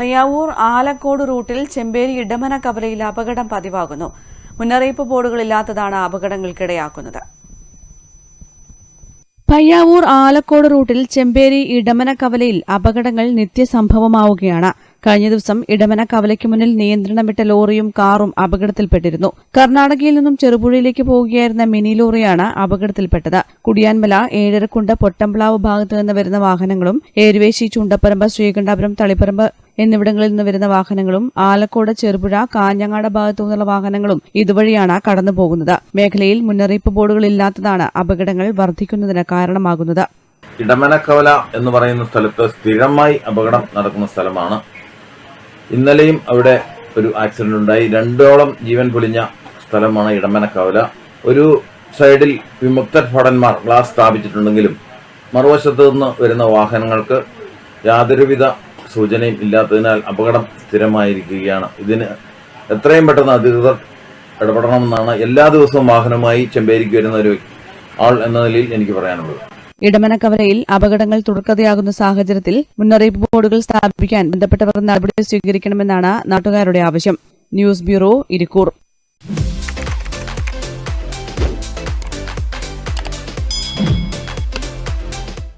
പയ്യാവൂർ ആലക്കോട് റൂട്ടിൽ ചെമ്പേരി ഇടമന കവലയിൽ അപകടം പതിവാകുന്നു. മുന്നറിയിപ്പ് ബോർഡുകളില്ലാത്തതാണ് അപകടങ്ങൾക്കിടയാക്കുന്നത്. പയ്യാവൂർ ആലക്കോട് റൂട്ടിൽ ചെമ്പേരി ഇടമന കവലയിൽ അപകടങ്ങൾ നിത്യസംഭവമാവുകയാണ്. കഴിഞ്ഞ ദിവസം ഇടമന കവലയ്ക്ക് മുന്നിൽ നിയന്ത്രണം വിട്ട ലോറിയും കാറും അപകടത്തിൽപ്പെട്ടിരുന്നു. കർണാടകയിൽ നിന്നും ചെറുപുഴയിലേക്ക് പോവുകയായിരുന്ന മിനി ലോറിയാണ് അപകടത്തിൽപ്പെട്ടത്. കുടിയാൻമല ഏഴരക്കുണ്ട് പൊട്ടംപ്ലാവ് ഭാഗത്തു നിന്ന് വരുന്ന വാഹനങ്ങളും ഏരുവേശി ചുണ്ടപ്പറമ്പ് ശ്രീകണ്ഠാപുരം തളിപ്പറമ്പ് എന്നിവിടങ്ങളിൽ നിന്ന് വരുന്ന വാഹനങ്ങളും ആലക്കോട് ചെറുപുഴ കാഞ്ഞങ്ങാട് ഭാഗത്തു നിന്നുള്ള വാഹനങ്ങളും ഇതുവഴിയാണ് കടന്നുപോകുന്നത് മേഖലയിൽ മുന്നറിയിപ്പ് ബോർഡുകൾ ഇല്ലാത്തതാണ് അപകടങ്ങൾ വർദ്ധിക്കുന്നതിന് കാരണമാകുന്നത്. ഇടമനക്കവല എന്ന് പറയുന്ന സ്ഥലത്ത് സ്ഥിരമായി അപകടം നടക്കുന്ന സ്ഥലമാണ്. ഇന്നലെയും അവിടെ ഒരു ആക്സിഡന്റ് ഉണ്ടായി. രണ്ടോളം ജീവൻ പൊലിഞ്ഞ സ്ഥലമാണ് ഇടമനക്കവല. ഒരു സൈഡിൽ വിമുക്ത ഭടന്മാർ ഗ്ലാസ് സ്ഥാപിച്ചിട്ടുണ്ടെങ്കിലും മറുവശത്തു നിന്ന് വരുന്ന വാഹനങ്ങൾക്ക് യാതൊരുവിധ സൂചനയും ഇല്ലാത്തതിനാൽ അപകടം സ്ഥിരമായിരിക്കുകയാണ്. ഇതിന് എത്രയും പെട്ടെന്ന് അധികൃതർ ഇടപെടണമെന്നാണ് എല്ലാ ദിവസവും വാഹനമായി ചെമ്പേരിക്ക് വരുന്ന ഒരു ആൾ എന്ന നിലയിൽ എനിക്ക് പറയാനുള്ളത്. ഇടമനക്കവരയിൽ അപകടങ്ങൾ തുടർക്കഥയാകുന്ന സാഹചര്യത്തിൽ മുന്നറിയിപ്പ് ബോർഡുകൾ സ്ഥാപിക്കാൻ ബന്ധപ്പെട്ടവർ നടപടി സ്വീകരിക്കണമെന്നാണ് നാട്ടുകാരുടെ ആവശ്യം. News bureau Irikkur.